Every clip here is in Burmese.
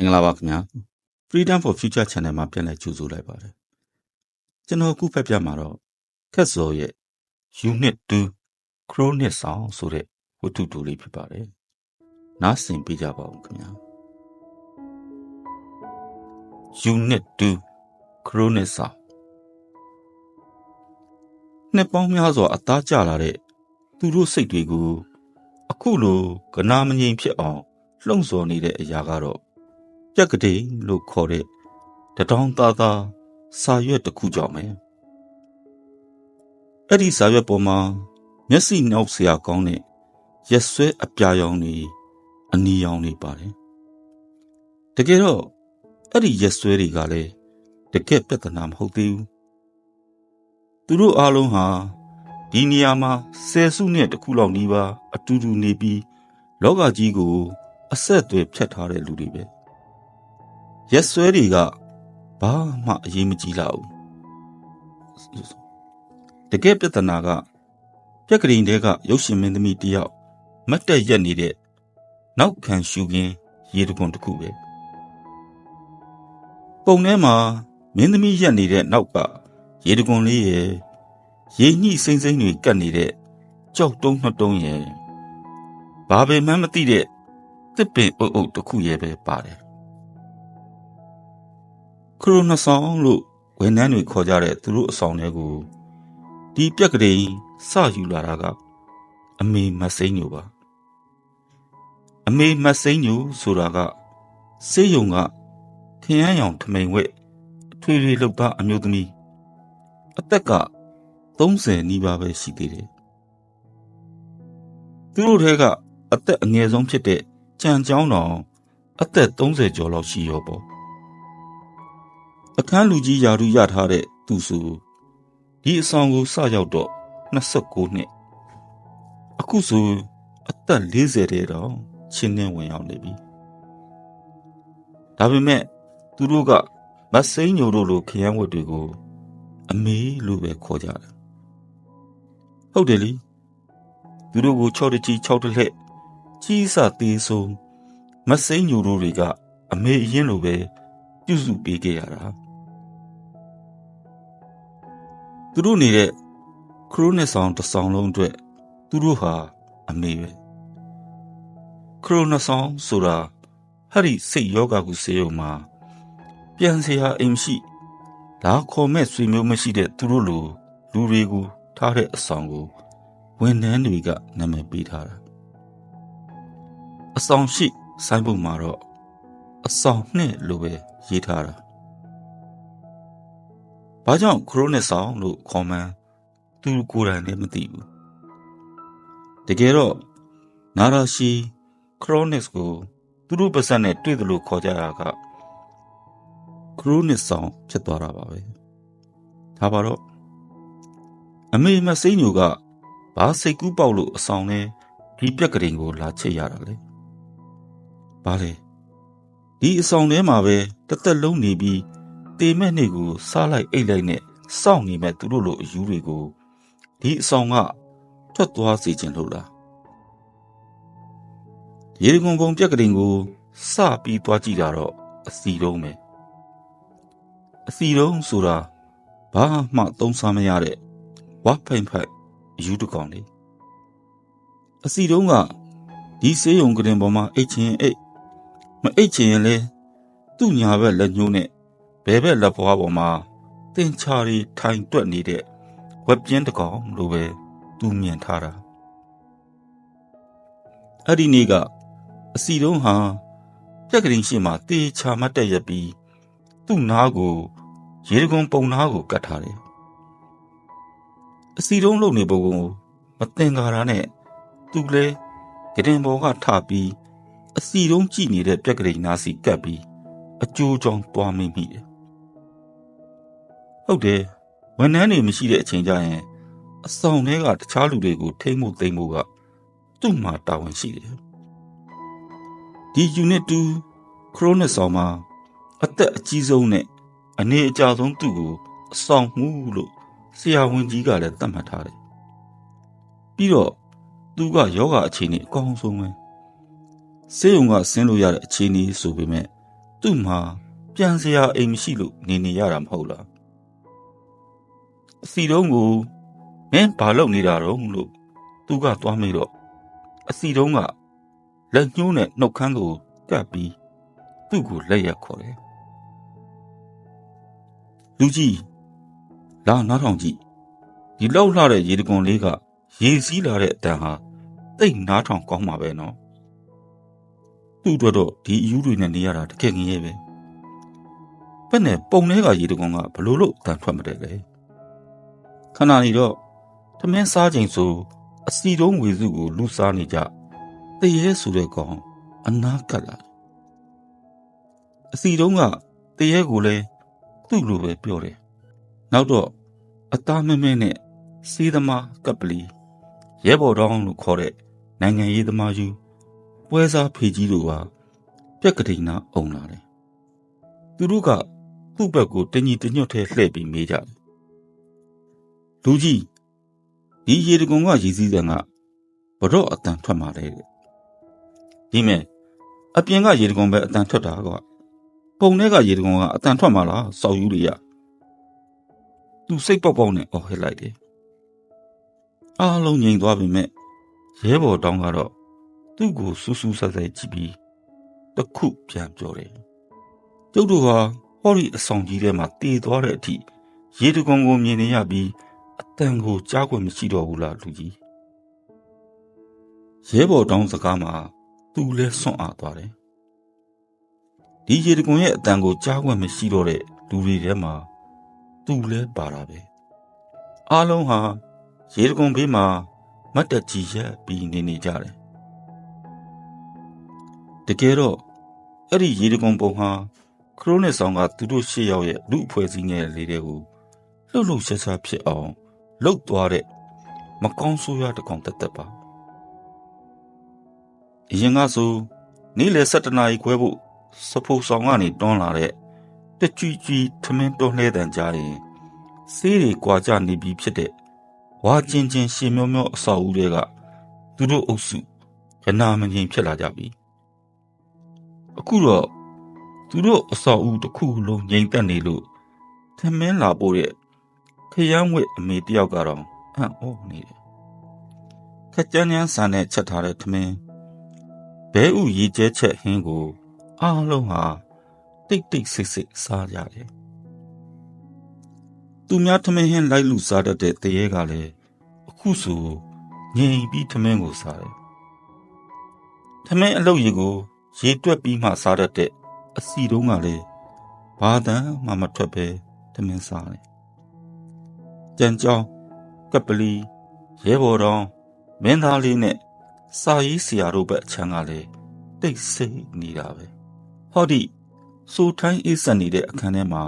င်္ဂလာပါခင်ဗျာ Freedom for Future Channel မှာပြန်လည်ကြိုဆိုလိုက်ပါတယ်ကျွန်တော်အခုဖက်ပြမှာတော့ခက်စော်ရဲ့ Unit 2 Chronic Sound ဆိုတဲ့ဝတ္ထုတူလေးဖြစ်ပါတယ်နားဆင်ပေးကြပါဦးခင်ဗျာ Unit 2 Chronic Sound နှစ်ပေါင်းများစွာအသားကျလာတဲ့သူတို့စိတ်တွေကိုအခုလိုကနာမငြိမ်ဖြစ်အောင်လှုံ့ဆော်နေတဲ့အရာကတော့ ပြက်ကတိလို့ခေါ်တဲ့တထောင်သားသားစာရွက်တစ်ခုကြောင့်ပဲအဲ့ဒီစာရွက်ပေါ်မှာမျက်စိနှောက်စရာကောင်းတဲ့ရက်ဆွဲအပြာရောင်တွေအနီရောင်တွေပါတယ်တကယ်တော့အဲ့ဒီရက်ဆွဲတွေကလည်းတကယ်ပြဿနာမဟုတ်သေးဘူးသူတို့အားလုံးဟာဒီနေရာမှာဆယ်စုနှစ်တခုလောက်နီးပါးအတူတူနေပြီးလောကကြီးကိုအဆက်အသွယ်ဖြတ်ထားတဲ့လူတွေပဲ ရက်ဆွဲတွေကဘာမှအရေးမကြီးလာဘူးတကယ်ပြဿနာကပြက်ကလေးတွေကရုပ်ရှင်မင်းသမီးတယောက်မတ်တက်ရက်နေတဲ့နောက်ခံရှူကင်းရေတခွန်တစ်ခုပဲပုံထဲမှာမင်းသမီးရက်နေတဲ့နောက်ကရေတခွန်လေးရဲ့ရေညှိစိမ့်စိမ့်တွေကတ်နေတဲ့ကြောက်တုံးနှစ်တုံးရဲ့ဘာပဲမှမသိတဲ့တစ်ပင်အုပ်အုပ်တစ်ခုရဲ့ပဲပါတယ် ခရိုနဆောင်လို့ဝန်ထမ်းတွေခေါ်ကြတဲ့သူတို့အဆောင်တွေကိုဒီပြက်ကလေးစယူလာတာကအမေမစိမ့်ညိုပါအမေမစိမ့်ညိုဆိုတာကစေးယုံကခရမ်းရောင်ထမိန်ဝက်အထွေထွေလောက်သားအမျိုးသမီးအသက်က30နီးပါးပဲရှိသေးတယ်သူတို့ထဲကအသက်အငယ်ဆုံးဖြစ်တဲ့ကြံကြောင်းတော်အသက်30ကျော်လောက်ရှိရောပေါ့ အခန်းလူကြီးယာရုရထားတဲ့သူစုဒီအဆောင်ကိုစရောက်တော့29နှစ်အခုဆိုအသက်40တဲ့တော့ချင်းနှင်းဝင်ရောက်နေပြီဒါပေမဲ့သူတို့ကမစိမ့်ညိုတို့လိုခရမ်းဝတ်တွေကို အမေလို့ပဲခေါ်ကြတယ်ဟုတ်တယ်လीသူတို့ကိုချော့တကြီးချောက်တလှက်ကြီးစသေးဆုံးမစိမ့်ညိုတို့တွေကအမေအရင်လိုပဲပြုစုပေးခဲ့ရတာ သူတို့နေတဲ့ခရိုနစ်ဆောင်တစ်ဆောင်လုံးအတွက်သူတို့ဟာအမေပဲခရိုနစ်ဆောင်ဆိုတာဟာဒီစိတ်ယောဂကုစေယုံမှာပြန်စရာအိမ်ရှိလာခေါ်မဲ့ဆွေမျိုးမရှိတဲ့သူတို့လိုလူတွေကိုထားတဲ့အဆောင်ကိုဝန်ထမ်းတွေကနာမည်ပေးထားတာအဆောင်ရှိဆိုင်းဘုတ်မှာတော့အဆောင်နှစ်လို့ပဲရေးထားတာ ဘာကြောင့်ခရိုနစ်ဆောင်လို့ခေါ်မှန်းသူကိုယ်တိုင်လည်းမသိဘူးတကယ်တော့နာရာရှိခရိုနစ်ကိုသူတို့ပါစက်နဲ့တွေ့တယ်လို့ခေါ်ကြတာကခရိုနစ်ဆောင်ဖြစ်သွားတာပါပဲဒါပါတော့အမေမစိမ့်ညိုကဘာစိတ်ကူးပေါက်လို့အဆောင်နဲ့ဒီပြက်ကလေးကိုလာချစ်ရတာလေဘာလဲဒီအဆောင်ထဲမှာပဲတသက်လုံးနေပြီး တေမဲ့နေကိုစားလိုက်အိတ်လိုက်နဲ့စောင့်နေမဲ့သူတို့လိုအယူတွေကိုဒီအဆောင်ကထွက်သွားစေခြင်းလို့လားရေကွန်ပုံပြက်ကလေးကိုစပြီးသွားကြည့်တာတော့အစီတုံးပဲအစီတုံးဆိုတာဘာမှသုံးစားမရတဲ့ဝါဖိုင်ဖိုင်အယူတကောင်လေအစီတုံးကဒီဆေးရုံကရင်ပေါ်မှာအိတ်ချင်အိတ်မအိတ်ချင်ရင်လေသူ့ညာဘက်လက်ညှိုးနဲ့ ဘဲဘက်လက်ဖွားပေါ်မှာတင်ချာရီထိုင်တွက်နေတဲ့ဝက်ပြင်းတကောင်လိုပဲသူမြင်ထားတာအဲ့ဒီနေ့ကအစီတုံးဟာပြက်ကလေးရှိမှတေချာမတ်တက်ရပြီးသူ့နားကိုရေကွန်ပုံနားကိုကတ်ထားတယ်အစီတုံးလုံနေပုံကိုမတင်ကားတာနဲ့သူလဲကရင်ဘောကထပြီးအစီတုံးကြည့်နေတဲ့ပြက်ကလေးနားစီကပ်ပြီးအကျိုးကြောင့်တွားမိမိတယ် ဟုတ်တယ်ဝန်ထမ်းတွေမရှိတဲ့အချိန်ကျရင်အဆောင်ထဲကတခြားလူတွေကိုထိမ့်မှုသိမ့်မှုကသူ့မှာတာဝန်ရှိတယ်ဒီ unit 2 chronic ဆောင်မှာအသက်အကြီးဆုံးနဲ့အနေအကျဆုံးသူ့ကိုအဆောင်မှုလို့ဆရာဝန်ကြီးကလည်းသတ်မှတ်ထားတယ်ပြီးတော့သူကယောဂအခြေအနေအကောင်းဆုံးပဲဆေးရုံကဆင်းလို့ရတဲ့အခြေအနေဆိုပေမဲ့သူ့မှာပြန်စရာအိမ်မရှိလို့နေနေရတာမဟုတ်လား အစီတုံးကိုမင်းဘာလုပ်နေတာတော့လို့သူကသွားမေးတော့အစီတုံးကလက်ညှိုးနဲ့နှုတ်ခမ်းကိုကပ်ပြီးသူ့ကိုလက်ရက်ခေါ်တယ်လူကြီးလာနားထောင်ကြည့်ဒီလောက်လှတဲ့ရေတကွန်လေးကရေစီးလာတဲ့အတန်ဟာတိတ်နားထောင်ကောင်းမှာပဲနော်သူ့အတွက်တော့ဒီအယူတွေနဲ့နေရတာတကယ်ငရဲပဲဘယ်နဲ့ပုံထဲကရေတကွန်ကဘလို့လို့အတန်ထွက်မတယ်လဲ ခဏနေတော့သမင်းစားချိန်ဆိုအစီတုံးဝေစုကိုလူစားနေကြတရေဆိုတဲ့ကောင်အနာကတ်လာအစီတုံးကတရေကိုလည်းသူ့လိုပဲပြောတယ်နောက်တော့အသားမဲမဲနဲ့စီးသမားကပ်ပလီရဲဘော်တောင်းလို့ခေါ်တဲ့နိုင်ငံရေးသမားယူပွဲစားဖေကြီးတို့ဟာပြက်ကတိန်နာအုံလာတယ်သူတို့ကသူ့ဘက်ကိုတညီတညွတ်ထဲလှည့်ပြီးမေးကြတယ် လူကြီးဒီရေတကုံကရည်စည်းစံကဘတော့အတန်ထွက်มาလဲတဲ့ဒီမဲ့အပြင်ကရေတကုံပဲအတန်ထွက်တာကွာပုံထဲကရေတကုံကအတန်ထွက်มาလားစောက်ယူတွေရသူစိတ်ပေါက်ပေါက်နဲ့အော်ဟစ်လိုက်တယ်အားလုံးငြိမ်သွားပြီမဲ့ရဲဘော်တောင်းကတော့သူ့ကိုစူးစူးဆက်ဆက်ကြည့်ပြီးတခုပြန်ပြောတယ်ကျုပ်တို့ဟာဟောဒီအဆောင်ကြီးထဲမှာတည်သွားတဲ့အထိရေတကုံကိုမြင်နေရပြီးအ တန်ကိုကြားခွင့်မရှိတော့ဘူးလားလူကြီးရဲဘော်တောင်းစကားမှာသူလဲစွန့်အားသွားတယ်ဒီရေတကွန်ရဲ့အတန်ကိုကြားခွင့်မရှိတော့တဲ့လူတွေထဲမှာသူလဲပါတာပဲအားလုံးဟာရေတကွန်ဘေးမှာမတ်တက်ကြီးရက်ပြီးနေနေကြတယ်တကယ်တော့အဲ့ဒီရေတကွန်ပုံဟာခရိုနစ်ဆောင်ကသူတို့ရှေ့ရောက်ရဲ့လူအဖွဲ့စည်းငယ်လေးတွေကိုလှုပ်လှုပ်ရှားရှားဖြစ်အောင် လှုပ်သွားတဲ့မကောင်းဆိုးရတကောင်တက်တက်ပါအရင်ကဆိုနေ့လယ်7နာရီခွဲဖို့စဖိုးဆောင်ကနေတွန်းလာတဲ့တကြွကြွထမင်းတွန်းလှဲတန်ကြားရင်ဆေးတွေကြွာကြနေပြီဖြစ်တဲ့ဝါချင်းချင်းရှင်မျောမျောအဆောက်အဦတွေကသူတို့အုပ်စုရနာမငြိမ်ဖြစ်လာကြပြီအခုတော့သူတို့အဆောက်အဦတစ်ခုလုံးငြိမ်သက်နေလို့ထမင်းလာပို့တဲ့ခ ရမ်းဝစ်အမေတယောက်ကတော့အံ့ဩနေတယ်ခက်ကြမ်းကြမ်းဆန်နဲ့ချက်ထားတဲ့ထမင်းဘဲဥရေကျဲချက်ဟင်းကိုအားလုံးဟာတိတ်တိတ်ဆိတ်ဆိတ်စားကြတယ်သူများထမင်းဟင်းလိုက်လူစားတတ်တဲ့တရေကလည်းအခုဆိုငြိမ်ပြီးထမင်းကိုစားတယ်ထမင်းအလုပ်ရေကိုရေတွက်ပြီးမှစားတတ်တဲ့အစီတုံးကလည်းဘာတန်မှမထွက်ပဲထမင်းစားတယ် ကြံကြောင်းကပလီရဲဘော်တော်မင်းသားလေးနဲ့စာရေးဆရာတို့ဘက်အချမ်းကလည်းတိတ်ဆိတ်နေတာပဲဟောဒီစိုးထိုင်းအေးဆက်နေတဲ့အခန်းထဲမှာ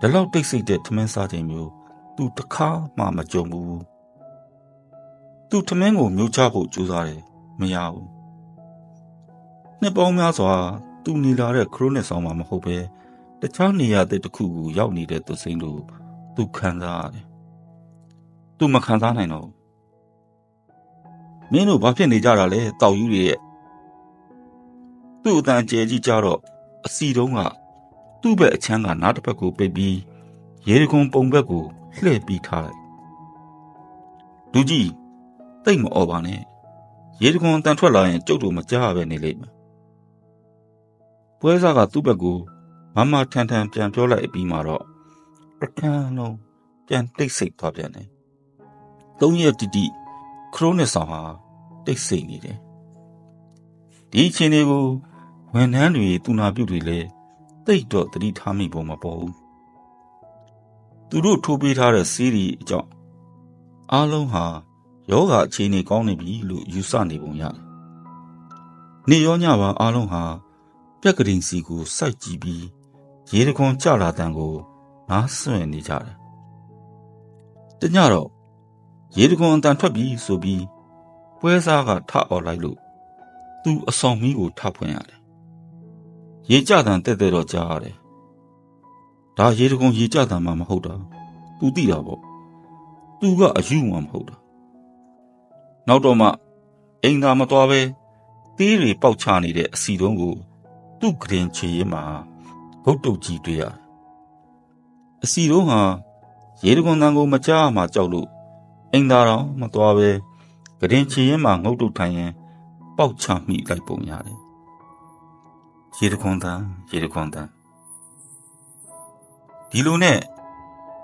ဒီလောက်တိတ်ဆိတ်တဲ့ထမင်းစားချိန်မျိုးသူတခါမှမကြုံဘူးသူထမင်းကိုမျိုးချဖို့ကြိုးစားတယ်မရဘူးနှစ်ပေါင်းများစွာသူနေလာတဲ့ခရိုနစ်ဆောင်မှာမဟုတ်ပဲတခြားနေရာတစ်ခုကိုရောက်နေတဲ့သူစိမ့်တို့သူခံစားရတယ် သူမခံစားနိုင်တော့မင်းတို့ဘာဖြစ်နေကြတာလဲတောက်ယူတွေရဲ့သူ့အတန်ကျဲကြီးကြတော့အစီတုံးကသူ့ဘက်အချမ်းကနားတစ်ဖက်ကိုပိတ်ပြီးရေတကုံပုံဘက်ကိုလှည့်ပြီးထားလိုက်လူကြီးတိတ်မအော်ပါနဲ့ရေတကုံတန်ထွက်လာရင်ကျုပ်တို့မကြားပဲနေလိမ့်မယ်ပွဲစားကသူ့ဘက်ကိုမမထန်ထန်ပြန်ပြောလိုက်ပြီးမှတော့အခန်းလုံးပြန်တိတ်ဆိတ်သွားပြန်တယ် သုံးရက်တိတိခရိုနစ်ဆောင်ဟာတိတ်ဆိတ်နေတယ်ဒီအချိန်လေးကိုဝန်ထမ်းတွေတူနာပြုတ်တွေလည်းတိတ်တော့တတိထားမိပုံမပေါ်ဘူးသူတို့ထိုးပေးထားတဲ့စီးရီအကြောင်းအားလုံးဟာယောဂအခြေအနေကောင်းနေပြီလို့ယူဆနေပုံရတယ်နေရောညပါအားလုံးဟာပြက်ကတင်စီကိုစိုက်ကြည့်ပြီးရေတခွန်ကြလာတန်ကိုနားဆွင့်နေကြတယ်တညတော့ ရေတခွန်အတန်ထွက်ပြီဆိုပြီးပွဲစားကထအော်လိုက်လို့သူအဆောင်မီးကိုထဖွင့်ရတယ်ရေကြတန်တဲ့တဲ့တော့ကြားရတယ်ဒါရေတခွန်ရေကြတန်မှမဟုတ်တာသူသိတာပေါ့သူကအယူမှမဟုတ်တာနောက်တော့မှအိမ်သာမသွားပဲသေးတွေပေါက်ချနေတဲ့အစီတုံးကို သူ့ကရင်ချေရင်မှာဂုတ်တုတ်ကြီးတွေ့ရတယ်အစီတော့ဟာရေတကွန်တန်ကိုမကြားမှကြောက်လို့ အိမ်သာတော်မသွားပဲကရင်ချေရင်မှာငုတ်တုတ်ထိုင်ရင်ပေါက်ချမိလိုက်ပုံရတယ်ရေတကွန်တန်ရေတကွန်တန်ဒီလိုနဲ့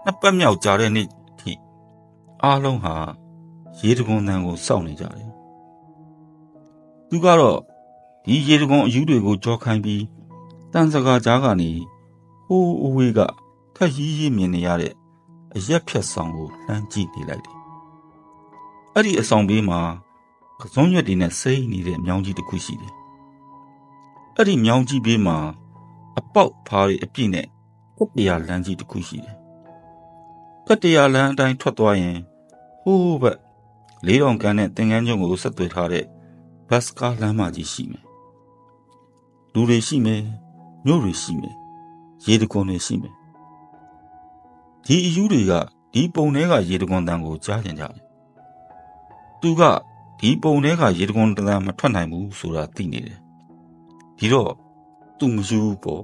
နှစ်ပတ်မြောက်ကြာတဲ့နေ့ထိအားလုံးဟာရေတကွန်တန်ကိုစောင့်နေကြတယ်သူကတော့ဒီရေတကွန်အယူတွေကိုကြောခိုင်းပြီးတန်စကားကြားကနေဟိုးအဝေးကခက်ရီးရီးမြင်နေရတဲ့အရက်ဖြတ်ဆောင်ကိုလှမ်းကြည့်နေလိုက်တယ်။ အဲ့ဒီအဆောင်ဘေးမှာကစုံရွက်တွေနဲ့စိမ့်နေတဲ့မြောင်းကြီးတစ်ခုရှိတယ်။အဲ့ဒီမြောင်းကြီးဘေးမှာအပေါက်ဖားတွေအပြည့်နဲ့ကတ္တရာလမ်းကြီးတစ်ခုရှိတယ်။ကတ္တရာလမ်းအတိုင်းထွက်သွားရင်ဟိုးဘက်လေးတော်ကန်နဲ့သင်္ကန်းကျုံကိုဆက်သွယ်ထားတဲ့ဘတ်စကားလမ်းမကြီးရှိမယ်။လူတွေရှိမယ်။မြို့တွေရှိမယ်။ရေတကွန်တွေရှိမယ်။ဒီအယူတွေကဒီပုံထဲကရေတကွန်တန်ကိုကြားကြင်ကြတယ်။ သူကဒီပုံထဲကရေတကွန်တန်မထွက်နိုင်ဘူးဆိုတာသိနေတယ်။ဒီတော့သူမယူပေါ့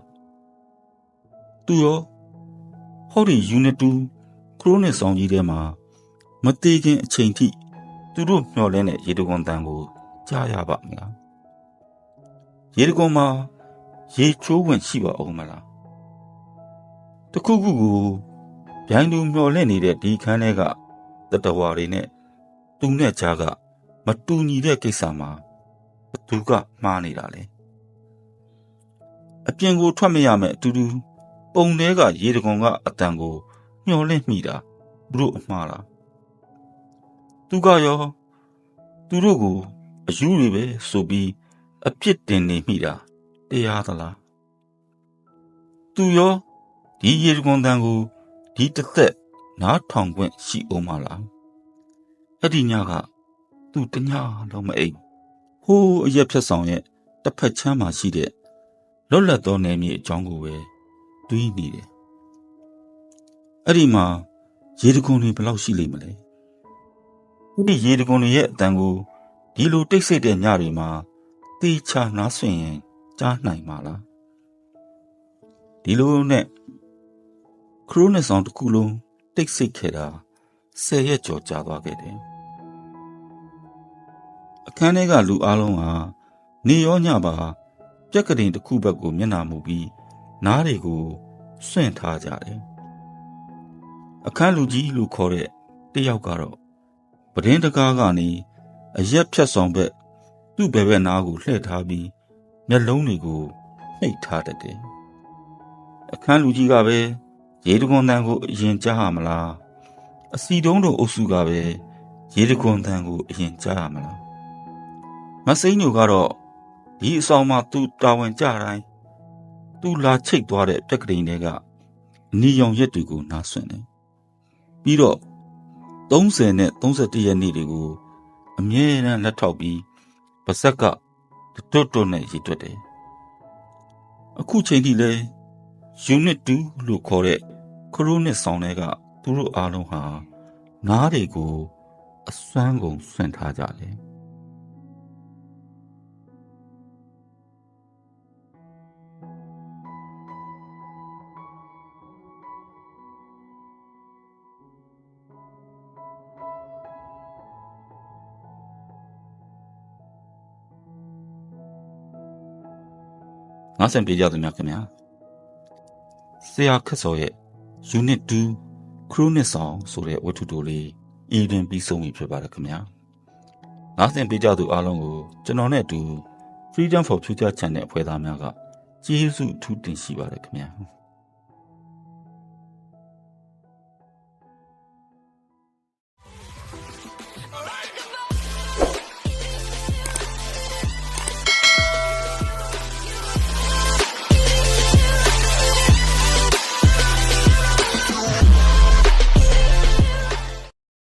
။သူရောဟောဒီ unit 2ခရိုနစ်ဆောင်ကြီးထဲမှာမသေးခင်အချိန်ထိသူတို့မျှော်လင့်တဲ့ရေတကွန်တန်ကိုကြားရပါမလားရေတကွန်မှာရေချိုးဝင်ရှိပါအောင်မလားတခုခုကိုဗျိုင်းသူမျော်လင့်နေတဲ့ဒီခန်းထဲကတတဝါတွေနဲ့ သူနဲ့ကြားကမတူညီတဲ့ကိစ္စမှာဘသူကမှားနေတာလဲအပြင်ကိုထွက်မရမယ်အတူတူပုံထဲကရေတကွန်ကအတန်ကိုမျော်လင့်မိတာသူတို့အမှားလားသူကရောသူတို့ကိုအယူတွေပဲဆိုပြီးအပြစ်တင်နေမိတာတရားသလားသူရောဒီရေကွန်တန်ကိုဒီတစ်သက်နားထောင်ခွင့်ရှိအောင်မလား အဲ့ဒီညကသူတညလုံးမအိမ်ဟိုးအရက်ဖြတ်ဆောင်ရဲ့တစ်ဖက်ချမ်းမှာရှိတဲ့လွတ်လပ်သောနယ်မြေအကြောင်းကိုပဲတွေးနေတယ်အဲ့ဒီမှာရေတကွန်တွေဘယ်လောက်ရှိလိမ့်မလဲဒီရေတကွန်တွေရဲ့အတန်ကိုဒီလိုတိတ်ဆိတ်တဲ့ညတွေမှာတေချာနားဆွင်ရင်ကြားနိုင်မှာလားဒီလိုနဲ့ခရိုးနဲ့ဆောင်တစ်ခုလုံးတိတ်ဆိတ်ခဲ့တာ ဆယ်ရက်ကျော်ကြာသွားခဲ့တယ်အခန်းထဲကလူအလုံးဟာနေရောညပါပြက်ကတင်တစ်ခုဘက်ကိုမျက်နှာမူပြီးနားတွေကိုစွန့်ထားကြတယ်အခန်းလူကြီးလို့ခေါ်တဲ့တယောက်ကတော့ပဒင်းတကားကနေအရက်ဖြတ်ဆောင်ဘက်သူ့ဘယ်ဘက်နားကိုလှည့်ထားပြီးမျက်လုံးတွေကိုနှိပ်ထားတတ်တယ်။အခန်းလူကြီးကပဲရေတခွန်တန်ကိုအရင်ကြားရမလား။ အစီတုံးတို့အုပ်စုကပဲရေတခွန်တန်ကိုအရင်ကြားရမလား။မစိမ့်ညိုကတော့ဒီအဆောင်မှာသူတာဝန်ကြတိုင်းသူလာချိတ်သွားတဲ့ပြက်ကလေးတွေကအနီရောင်ရက်တွေကိုနားဆွင့်တယ်။ပြီးတော့30နဲ့31ရက်နေ့တွေကိုအမြဲတမ်းလက်ထောက်ပြီးပါဇက်ကတွတ်တွတ်နဲ့ရည်တွက်တယ်အခုချိန်ထိလဲ unit 2လို့ခေါ်တဲ့ခရိုနစ်ဆောင်တွေက သူတို့အားလုံးဟာနားတွေကိုအစွမ်းကုန်ဆွန့်ထားကြတယ်ငါဆင်ပြေကြသူများခင်ဗျာဆရာခက်စော်ရဲ့ unit 2 chronic song ဆိုတဲ့ဝတ္ထုတိုလေးဤတွင်ပြီးဆုံးပြီဖြစ်ပါတယ်ခင်ဗျာငါဆင်ပြေကြသူအားလုံးကိုကျွန်တော်နဲ့အတူ Freedom for Future Channel အဖွဲ့သားများကကျေးဇူးအထူးတင်ရှိပါတယ်ခင်ဗျာ